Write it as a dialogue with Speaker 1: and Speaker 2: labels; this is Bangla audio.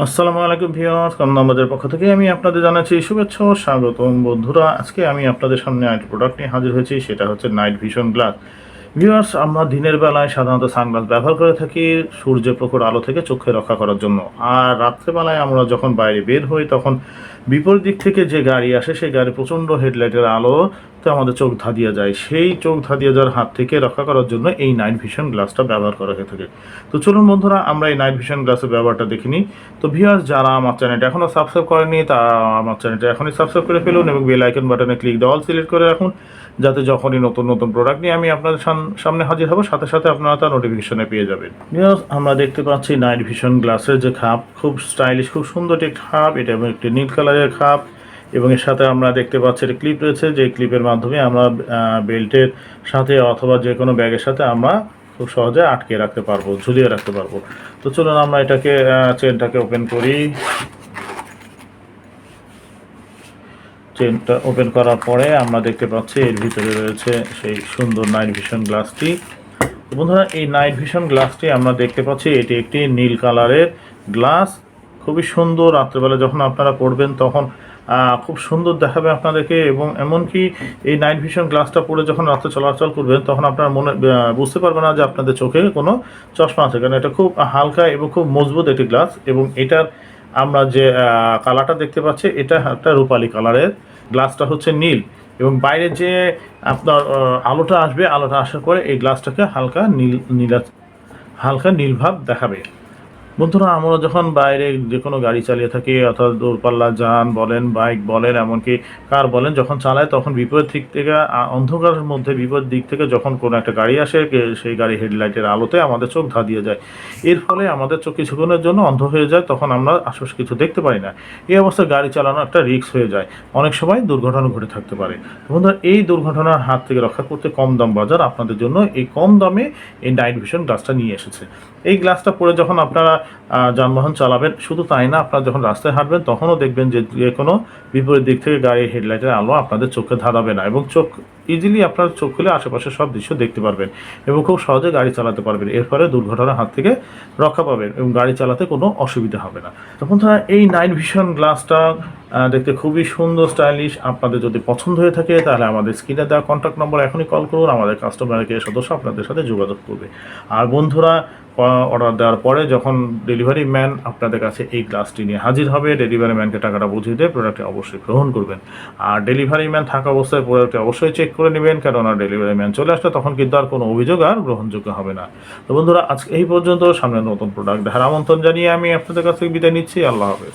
Speaker 1: আসসালামু আলাইকুম ভিউয়ার্স কন্দামবাজার পক্ষ থেকে আমি আপনাদের জানাচ্ছি শুভেচ্ছা ও স্বাগতম। বন্ধুরা, আজকে আমি আপনাদের সামনে একটা প্রোডাক্ট নিয়ে হাজির হয়েছি, সেটা হচ্ছে নাইট ভিশন গ্লাস ভিউয়ার্স, আমরা দিনের বেলায় সাধারণত সানগ্লাস ব্যবহার করে থাকি সূর্যের প্রখর আলো থেকে চোখে রক্ষা করার জন্য। আর রাত্রেবেলায় আমরা যখন বাইরে বের হই, তখন বিপরীত দিক থেকে যে গাড়ি আসে, সেই গাড়ি প্রচণ্ড হেডলাইটের আলোতে আমাদের চোখ ধাঁধিয়ে যায়। সেই চোখ ধাঁধিয়ে যাওয়ার হাত থেকে রক্ষা করার জন্য এই নাইট ভিশন গ্লাসটা ব্যবহার করা হয়ে থাকে। তো চলুন বন্ধুরা আমরা এই নাইট ভিশন গ্লাসের ব্যবহারটা দেখে নিই। তো ভিউয়ার্স যারা আমার চ্যানেলটা এখনও সাবস্ক্রাইব করেনি তারা আমার চ্যানেলটা এখনই সাবস্ক্রাইব করে ফেলুন এবং বেল আইকন বাটনে ক্লিক দিয়ে অল সিলেক্ট করে রাখুন যাতে যখনই নতুন নতুন প্রোডাক্ট নিয়ে আমি আপনাদের সাম- সামনে হাজির হব সাথে সাথে আপনারা তার নোটিফিকেশনে পেয়ে যাবেন। Viewers, আমরা দেখতে পাচ্ছি নাইট ভিশন গ্লাসের যে খাপ খুব স্টাইলিশ খুব সুন্দর একটি খাপ এটা এবং একটি নীল কালারের খাপ। এবং এর সাথে আমরা দেখতে পাচ্ছি একটা ক্লিপ রয়েছে, যে ক্লিপের মাধ্যমে আমরা বেল্টের সাথে অথবা যে কোনো ব্যাগের সাথে আমরা খুব সহজে আটকে রাখতে পারব, ঝুলিয়ে রাখতে পারব। তো চলুন আমরা এটাকে চেনটাকে ওপেন করি। চেনটা ওপেন করার পরে আমরা দেখতে পাচ্ছি এর ভিতরে রয়েছে সেই সুন্দর নাইট ভিশন গ্লাসটি বন্ধুরা, এই নাইট ভিশন গ্লাসটি আমরা দেখতে পাচ্ছি এটি একটি নীল কালারের গ্লাস খুবই সুন্দর, রাত্রেবেলা যখন আপনারা পড়বেন তখন খুব সুন্দর দেখাবে আপনাদেরকে এবং এমনকি এই নাইট ভিশন গ্লাসটা পরে যখন রাত্রে চলাচল করবেন, তখন আপনার মনে বুঝতে পারবেন না যে আপনাদের চোখে কোনো চশমা আছে। কারণ এটা খুব হালকা এবং খুব মজবুত একটি গ্লাস এবং এটার আমরা যে কালারটা দেখতে পাচ্ছি, এটা একটা রূপালী কালারের গ্লাসটা হচ্ছে নীল এবং বাইরে যে আপনার আলোটা আসবে, আলোটা আসার পরে এই গ্লাসটাকে হালকা নীল, নীলা, হালকা নীলভাব দেখাবে। বন্ধুরা, আমরা যখন বাইরে যে কোনো গাড়ি চালিয়ে থাকি, অর্থাৎ দূরপাল্লা যান বলেন, বাইক বলেন, এমনকি কার বলেন, যখন চালায় তখন বিপরীত দিক থেকে অন্ধকারের মধ্যে বিপরীত দিক থেকে যখন কোনো একটা গাড়ি আসে সেই গাড়ি হেডলাইটের আলোতে আমাদের চোখ ধাঁধিয়ে যায়। এর ফলে আমাদের চোখ কিছুক্ষণের জন্য অন্ধ হয়ে যায়, তখন আমরা আশপাশে কিছু দেখতে পাই না। এই অবস্থায় গাড়ি চালানো একটা রিস্ক হয়ে যায়। অনেক সময় দুর্ঘটনা ঘটে থাকতে পারে। বন্ধুরা, এই দুর্ঘটনার হাত থেকে রক্ষা করতে কম দাম বাজার আপনাদের জন্য, এই কম দামে এই নাইট ভিশন গ্লাসটা নিয়ে এসেছে। এই গ্লাসটা পরে যখন আপনারা যানবাহন চালাবেন, শুধু তাই না, আপনারা যখন রাস্তায় হাঁটবেন, তখনও দেখবেন যে যে কোনো বিপরীত দিক থেকে গাড়ির হেডলাইটের আলো আপনাদের চোখে ধাঁধাবে না এবং চোখ ইজিলি আপনার চোখ খুলে আশেপাশে সব দৃশ্য দেখতে পারবেন এবং খুব সহজে গাড়ি চালাতে পারবেন। এর ফলে দুর্ঘটনার হাত থেকে রক্ষা পাবেন এবং গাড়ি চালাতে কোনো অসুবিধা হবে না। তখন তারা এই নাইট ভিশন গ্লাসটা দেখতে খুবই সুন্দর স্টাইলিশ আপনাদের যদি পছন্দ হয়ে থাকে, তাহলে আমাদের স্ক্রিনে দেওয়া কন্ট্যাক্ট নম্বর এখনই কল করুন। আমাদের কাস্টমার কেয়ার সদস্য আপনাদের সাথে যোগাযোগ করবে। আর বন্ধুরা অর্ডার দেওয়ার পরে যখন ডেলিভারি ম্যান আপনাদের কাছে এই গ্লাসটি নিয়ে হাজির হবে ডেলিভারি ম্যানকে টাকাটা বুঝিয়ে দিয়ে প্রোডাক্টটি অবশ্যই গ্রহণ করবেন। আর ডেলিভারি ম্যান থাকা অবস্থায় প্রোডাক্টটি অবশ্যই চেক করে নেবেন, কেননা ডেলিভারি ম্যান চলে আসলে তখন কিন্তু আর কোনো অভিযোগ আর গ্রহণযোগ্য হবে না। তো বন্ধুরা, আজকে এই পর্যন্ত, সামনে নতুন প্রোডাক্ট দেখার আমন্ত্রণ জানিয়ে আমি আপনাদের কাছ থেকে বিদায় নিচ্ছি। আল্লাহ হাফেজ।